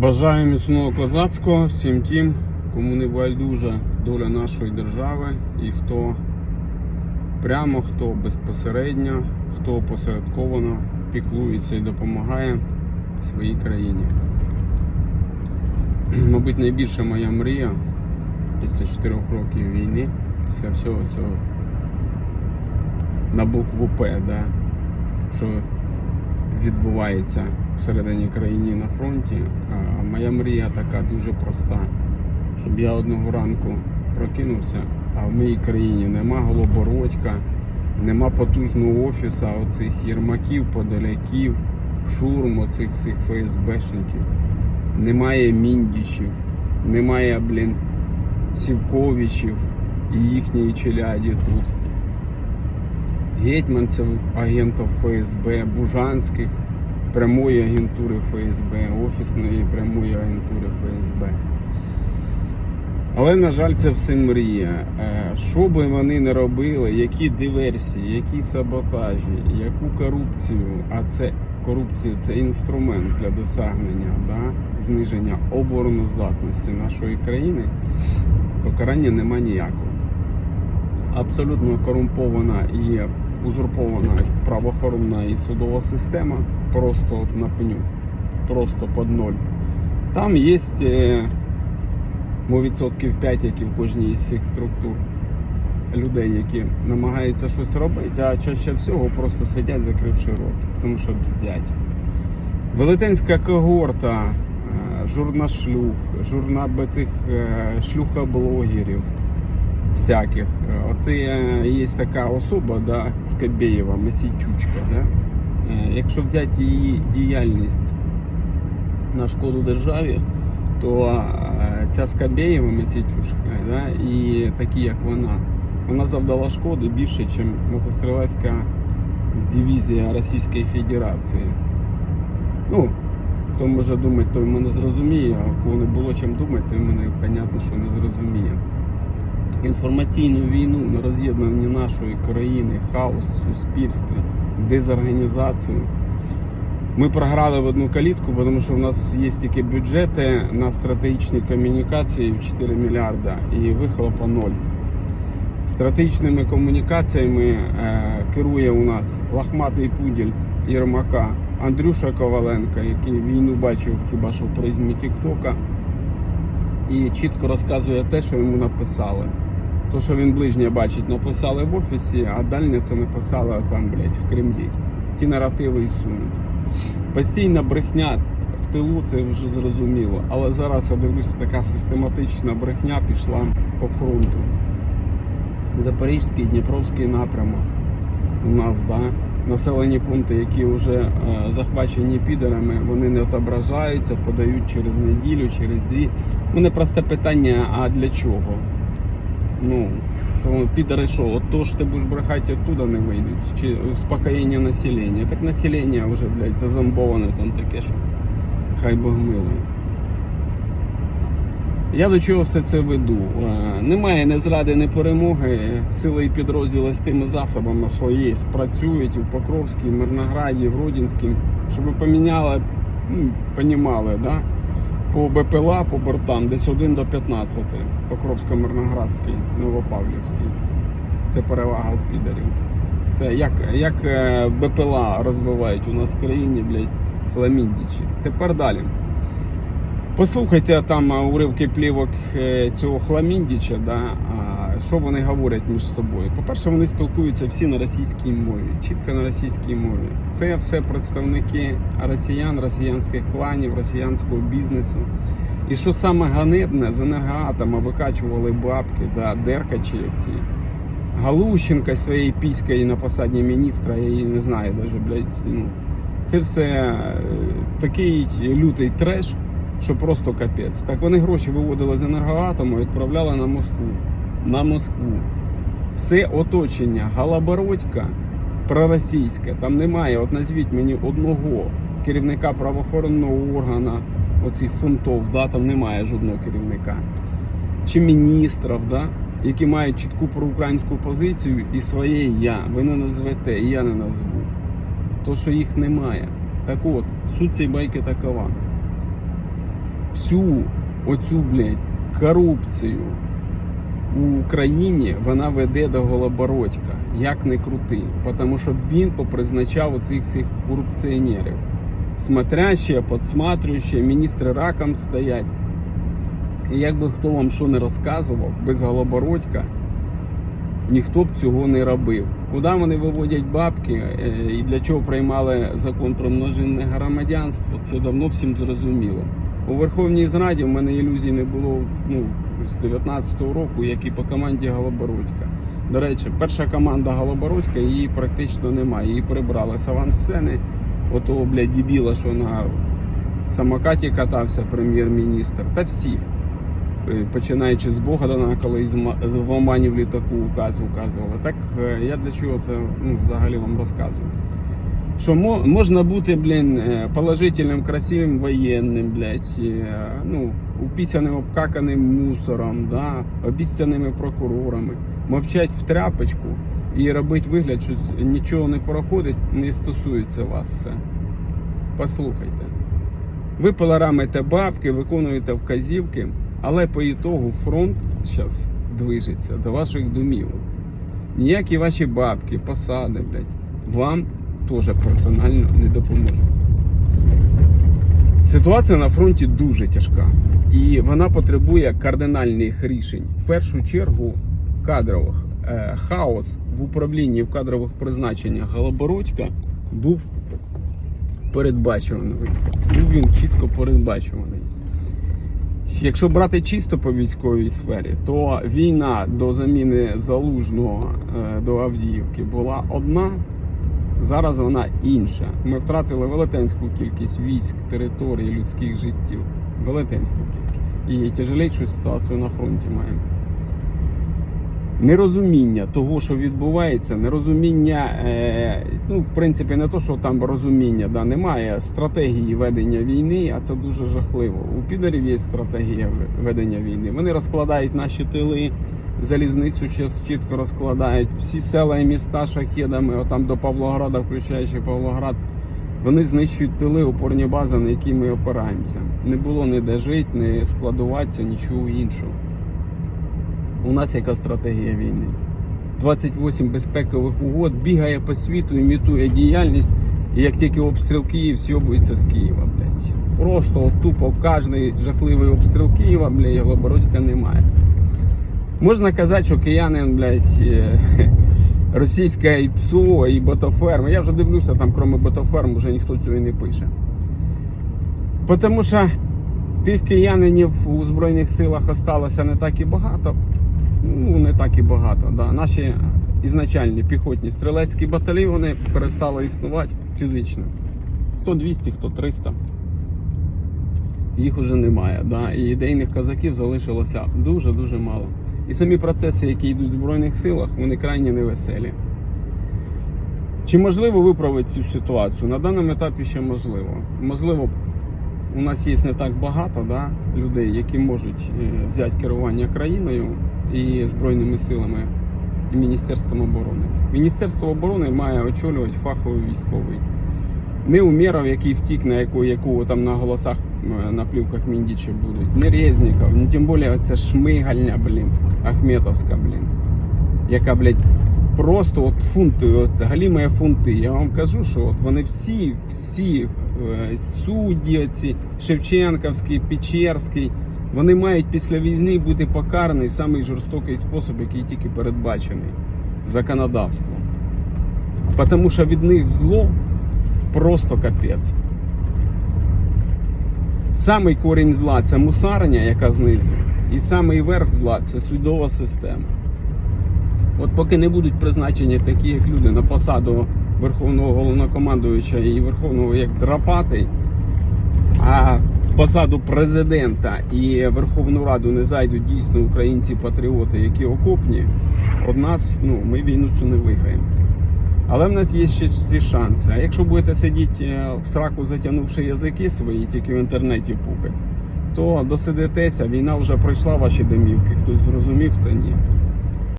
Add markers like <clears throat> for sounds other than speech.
Бажаю міцного козацького всім тим, кому не байдужа доля нашої держави і хто прямо, хто безпосередньо, хто посередковано піклується і допомагає своїй країні. <clears throat> Мабуть, найбільша моя мрія після 4 років війни, після всього цього на букву П, да, що відбувається всередині країни на фронті. Моя мрія така дуже проста. Щоб я одного ранку прокинувся, а в моїй країні нема голобородька, нема потужного офіса оцих єрмаків, подаляків, шурм оцих всіх ФСБшників, немає міндічів, немає, блін, Сівковичів і їхньої челяді тут. Гетьманців, агентів ФСБ, Бужанських, прямої агентури ФСБ, офісної прямої агентури ФСБ. Але, на жаль, це все мрія. Е, Що би вони не робили, які диверсії, які саботажі, яку корупцію, а це корупція це інструмент для досягнення да, зниження обороноздатності нашої країни, покарання нема ніякого. Абсолютно корумпована і узурпована правоохоронна і судова система просто от на пню, просто під ноль. Там є ну, відсотків 5, як і в кожній із цих структур людей, які намагаються щось робити, а чаще всього просто сидять, закривши рот, тому що бздять. Велетенська когорта е, журнашлюх, журна цих е, шлюхоблогерів всяких. Оце є така особа, да, Скабєєва, Масійчучка. Да? Е, Якщо взяти її діяльність на шкоду державі, то е, ця Скабєєва Масійчушка да, і такі, як вона, вона завдала шкоди більше, ніж мотострілецька дивізія Російської Федерації. Ну, хто може думати, той мене зрозуміє, а кого не було чим думати, той мене, понятно, що не зрозуміє інформаційну війну на роз'єднанні нашої країни, хаос суспільстві, дезорганізацію. Ми програли в одну калітку, тому що в нас є тільки бюджети на стратегічні комунікації в 4 мільярда і вихлопа ноль. Стратегічними комунікаціями е, керує у нас лахматий пуділь Єрмака Андрюша Коваленко, який війну бачив хіба що в призмі Тіктока, і чітко розказує те, що йому написали. То, що він ближнє бачить, написали в офісі, а дальнє це написали там, блядь, в Кремлі. Ті наративи і сунуть. Постійна брехня в тилу, це вже зрозуміло. Але зараз я дивлюся, така систематична брехня пішла по фронту. Запорізький, Дніпровський напрямок у нас, да, населені пункти, які вже е, захвачені підерами, вони не отображаються, подають через неділю, через дві. У мене просте питання: а для чого? Ну, то підери що, от то ж ти будеш брехати оттуда не вийдуть, чи успокоєння населення. Так населення вже, блядь, зазомбоване там таке, що хай Бог милує. Я до чого все це веду? Е, Немає ні зради, ні перемоги. Сили і підрозділи з тими засобами, що є, працюють в Покровській, Мирнограді, в Родінській, щоб поміняли, ну, понімали, да? По БПЛА, по бортам десь 1 до 15. Покровсько-Мирноградський, Новопавлівський. Це перевага у підарів. Це як, як е, БПЛА розвивають у нас в країні, блядь, хламіндічі. Тепер далі. Послухайте там уривки плівок е, цього Хламіндіча, да, що вони говорять між собою. По-перше, вони спілкуються всі на російській мові, чітко на російській мові. Це все представники росіян, росіянських кланів, росіянського бізнесу. І що саме ганебне, з енергоатома викачували бабки, да, деркачі ці. Галущенка своєї піською на посаді міністра, я її не знаю даже, блядь, ну. Це все е, такий лютий треш що просто капець. Так вони гроші виводили з енергоатому і відправляли на Москву. На Москву. Все оточення Галабородька проросійське. Там немає. От назвіть мені одного керівника правоохоронного органу оцих фунтов, да, там немає жодного керівника. Чи міністрів, да, які мають чітку проукраїнську позицію і своє я. Ви не назвете, і я не назву. То, що їх немає. Так от, суть цієї байки такова. всю оцю, блядь, корупцію у Україні вона веде до Голобородька. Як не крути. Тому що він попризначав оцих всіх корупціонерів. Смотрящие, подсматривающие, міністри раком стоять. І якби хто вам що не розказував, без Голобородька ніхто б цього не робив. Куди вони виводять бабки е, і для чого приймали закон про множинне громадянство, це давно всім зрозуміло. У Верховній Зраді в мене ілюзій не було ну, з 19-го року, як і по команді Голобородька. До речі, перша команда Голобородька її практично немає. Її прибрали з авансцени. Отого, блядь, дебіла, що на самокаті катався прем'єр-міністр, та всіх. Е, Починаючи з Богдана, коли з ма- з в Омані в літаку указ указували. Так е, я для чого це ну, взагалі вам розказую? Що мо- можна бути, блін, е, положительним, красивим воєнним, блядь, е, ну, упісяним, обкаканим мусором, да, обіцяними прокурорами, мовчать в тряпочку і робить вигляд, що нічого не проходить, не стосується вас це. Послухайте. Ви пилорамите бабки, виконуєте вказівки, але по ітогу фронт зараз движеться до ваших домів. Ніякі ваші бабки, посади, блядь, вам теж персонально не допоможуть. Ситуація на фронті дуже тяжка і вона потребує кардинальних рішень. В першу чергу кадрових. Е, Хаос в управлінні в кадрових призначеннях Голобородька був передбачуваний. Був він чітко передбачуваний. Якщо брати чисто по військовій сфері, то війна до заміни залужного е, до Авдіївки була одна. Зараз вона інша. Ми втратили велетенську кількість військ, територій, людських життів. Велетенську кількість. І тяжелейшу ситуацію на фронті маємо. Нерозуміння того, що відбувається, нерозуміння, е, ну, в принципі, не то, що там розуміння, да, немає стратегії ведення війни, а це дуже жахливо. У підарів є стратегія ведення війни. Вони розкладають наші тили, залізницю ще чітко розкладають, всі села і міста шахедами, отам до Павлограда, включаючи Павлоград. Вони знищують тили, опорні бази, на які ми опираємося. Не було ніде жити, не складуватися, нічого іншого. У нас яка стратегія війни? 28 безпекових угод бігає по світу, імітує діяльність, і як тільки обстріл Київ, з'йобується з Києва, блядь. Просто тупо кожний жахливий обстріл Києва, блядь, Голобородька немає. Можна казати, що киянин, блядь, е, <laughs> російське і ПСО, і ботоферм. Я вже дивлюся, там, крім ботоферм, вже ніхто цього і не пише. Тому що тих киянинів у Збройних силах осталося не так і багато. Ну, не так і багато. Да. Наші ізначальні піхотні стрілецькі батальйони перестали існувати фізично. Хто 200, хто 300. Їх уже немає. Да. І ідейних казаків залишилося дуже-дуже мало. І самі процеси, які йдуть в Збройних силах, вони крайні невеселі. Чи можливо виправити цю ситуацію? На даному етапі ще можливо. Можливо, у нас є не так багато да, людей, які можуть е, взяти керування країною і Збройними силами, і Міністерством оборони. Міністерство оборони має очолювати фаховий військовий. Не Умєров, який втік, на яку, яку там на голосах на плівках Міндічі будуть, не Резніков, не тим більше оця шмигальня, блін, Ахметовська, блін, яка, блядь, просто от фунти, от галімає фунти. Я вам кажу, що от вони всі, всі е, судді, ці Шевченківський, Печерський, вони мають після війни бути покарані самий жорстокий спосіб, який тільки передбачений законодавством. Тому що від них зло просто капець. Самий корінь зла це мусарня, яка знизу, і самий верх зла це судова система. От поки не будуть призначені такі, як люди, на посаду Верховного головнокомандуюча і Верховного як Драпатий, а посаду президента і Верховну Раду не зайдуть дійсно українці-патріоти, які окопні, од нас ну, ми війну цю не виграємо. Але в нас є ще всі шанси. А якщо будете сидіти е, в сраку, затягнувши язики свої, тільки в інтернеті пукать, то досидитеся, війна вже пройшла ваші домівки, хтось зрозумів, хто ні.